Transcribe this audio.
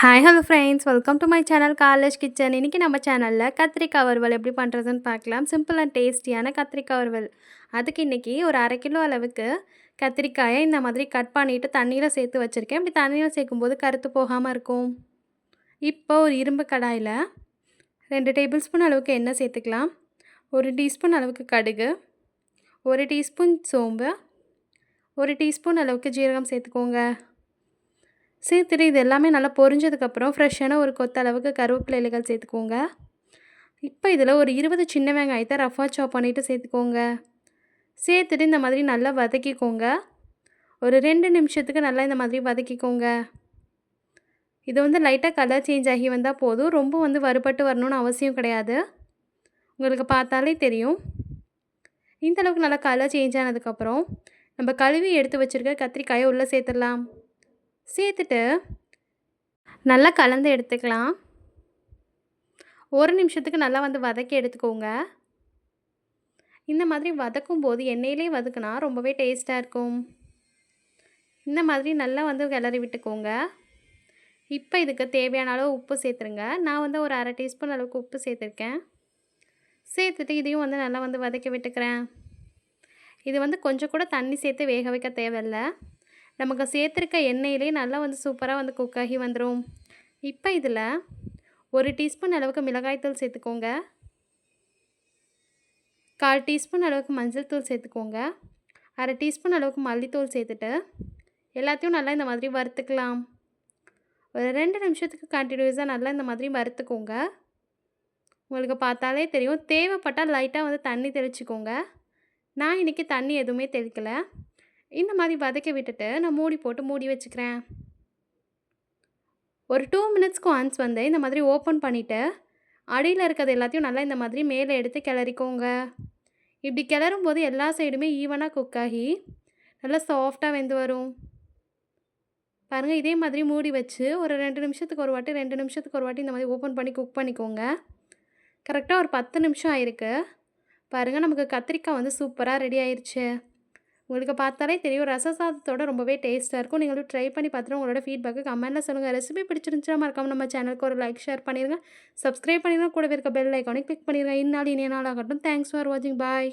Hi hello friends welcome to my channel college kitchen இன்றைக்கி நம்ம சேனலில் கத்திரிக்காய் வறுவல் எப்படி பண்ணுறதுன்னு பார்க்கலாம். சிம்பிள் அண்ட் டேஸ்டியான கத்திரிக்காய் வறுவல். அதுக்கு இன்றைக்கி ஒரு அரை கிலோ அளவுக்கு கத்திரிக்காயை இந்த மாதிரி கட் பண்ணிவிட்டு தண்ணியில் சேர்த்து வச்சுருக்கேன். இப்படி தண்ணியில் சேர்க்கும்போது கருத்து போகாமல் இருக்கும். இப்போ ஒரு இரும்பு கடாயில் ரெண்டு டேபிள் ஸ்பூன் அளவுக்கு எண்ணெய் சேர்த்துக்கலாம். ஒரு டீஸ்பூன் அளவுக்கு கடுகு. ஒரு டீஸ்பூன் சோம்பு. ஒரு டீஸ்பூன் அளவுக்கு ஜீரகம் சேர்த்துக்கோங்க. சேர்த்துட்டு இது எல்லாமே நல்லா பொரிஞ்சதுக்கப்புறம் ஃப்ரெஷ்ஷான ஒரு கொத்தளவுக்கு கருவேப்பிலை இலைகள் சேர்த்துக்கோங்க. இப்போ இதில் ஒரு இருபது சின்ன வெங்காயத்தை ரஃபாக சாப் பண்ணிவிட்டு சேர்த்துக்கோங்க. சேர்த்துட்டு இந்த மாதிரி நல்லா வதக்கிக்கோங்க. ஒரு ரெண்டு நிமிஷத்துக்கு நல்லா இந்த மாதிரி வதக்கிக்கோங்க. இது வந்து லைட்டாக கலர் சேஞ்ச் ஆகி வந்தால் போதும். ரொம்ப வந்து வறுபட்டு வரணும்னு அவசியம் கிடையாது. உங்களுக்கு பார்த்தாலே தெரியும். இந்தளவுக்கு நல்லா கலர் சேஞ்ச் ஆனதுக்கப்புறம் நம்ம கழுவி எடுத்து வச்சுருக்க கத்திரிக்காயை உள்ளே சேர்த்துடலாம். சேர்த்துட்டு நல்லா கலந்து எடுத்துக்கலாம். ஒரு நிமிஷத்துக்கு நல்லா வந்து வதக்கி எடுத்துக்கோங்க. இந்த மாதிரி வதக்கும் போது எண்ணெயிலே வதக்குனா ரொம்பவே டேஸ்ட்டாக இருக்கும். இந்த மாதிரி நல்லா வந்து கிளறி விட்டுக்கோங்க. இப்போ இதுக்கு தேவையான அளவு உப்பு சேர்த்துருங்க. நான் வந்து ஒரு அரை டீஸ்பூன் அளவுக்கு உப்பு சேர்த்துருக்கேன். சேர்த்துட்டு இதையும் வந்து நல்லா வந்து வதக்கி விட்டுக்கிறேன். இது வந்து கொஞ்சம் கூட தண்ணி சேர்த்து வேக வைக்க தேவையில்லை. நமக்கு சேர்த்துருக்க எண்ணெயிலே நல்லா வந்து சூப்பராக வந்து குக் ஆகி வந்துடும் இப்போ இதில் ஒரு டீஸ்பூன் அளவுக்கு மிளகாய்த்தூள் சேர்த்துக்கோங்க. கால் டீஸ்பூன் அளவுக்கு மஞ்சள் தூள் சேர்த்துக்கோங்க. அரை டீஸ்பூன் அளவுக்கு மல்லித்தூள் சேர்த்துட்டு எல்லாத்தையும் நல்லா இந்த மாதிரி வறுத்துக்கலாம். ஒரு ரெண்டு நிமிஷத்துக்கு கண்டினியூஸாக நல்லா இந்த மாதிரி வறுத்துக்கோங்க. உங்களுக்கு பார்த்தாலே தெரியும். தேவைப்பட்டால் லைட்டாக வந்து தண்ணி தெளிச்சிக்கோங்க. நான் இன்றைக்கி தண்ணி எதுவுமே தெளிக்கலை. இந்த மாதிரி வதக்க விட்டுட்டு நான் மூடி போட்டு மூடி வச்சுக்கிறேன். ஒரு டூ மினிட்ஸ்க்கு ஒன்ஸ் வந்து இந்த மாதிரி ஓப்பன் பண்ணிவிட்டு அடியில் இருக்கிறது எல்லாத்தையும் நல்லா இந்த மாதிரி மேலே எடுத்து கிளறிக்கோங்க. இப்படி கிளறும் போது எல்லா சைடுமே ஈவனாக குக் ஆகி நல்லா சாஃப்டாக வெந்து வரும். பாருங்கள் இதே மாதிரி மூடி வச்சு ஒரு ரெண்டு நிமிஷத்துக்கு ஒரு வாட்டி ரெண்டு நிமிஷத்துக்கு ஒரு வாட்டி இந்த மாதிரி ஓப்பன் பண்ணி குக் பண்ணிக்கோங்க. கரெக்டாக ஒரு பத்து நிமிஷம் ஆயிருக்கு. பாருங்கள் நமக்கு கத்திரிக்காய் வந்து சூப்பராக ரெடி ஆயிடுச்சு உங்களுக்கு பார்த்தாலே தெரியும் ரச சாதத்தோட ரொம்பவே டேஸ்ட்டாக இருக்கும். நீங்களும் ட்ரை பண்ணி பார்த்துட்டு உங்களோட ஃபீட்பேக்கு கமெண்ட்டில் சொல்லுங்கள் ரெசிபி பிடிச்சிருந்துச்சா மறக்காம நம்ம சேனலுக்கு ஒரு லைக் ஷேர் பண்ணிடுங்க சப்ஸ்கிரைப் பண்ணிடுங்க கூட இருக்க பெல் ஐக்கானே கிளிக் பண்ணிடுங்க இந்நாள் இனிய நாள் ஆகட்டும். தேங்க்ஸ் ஃபார் வாட்சிங் பாய்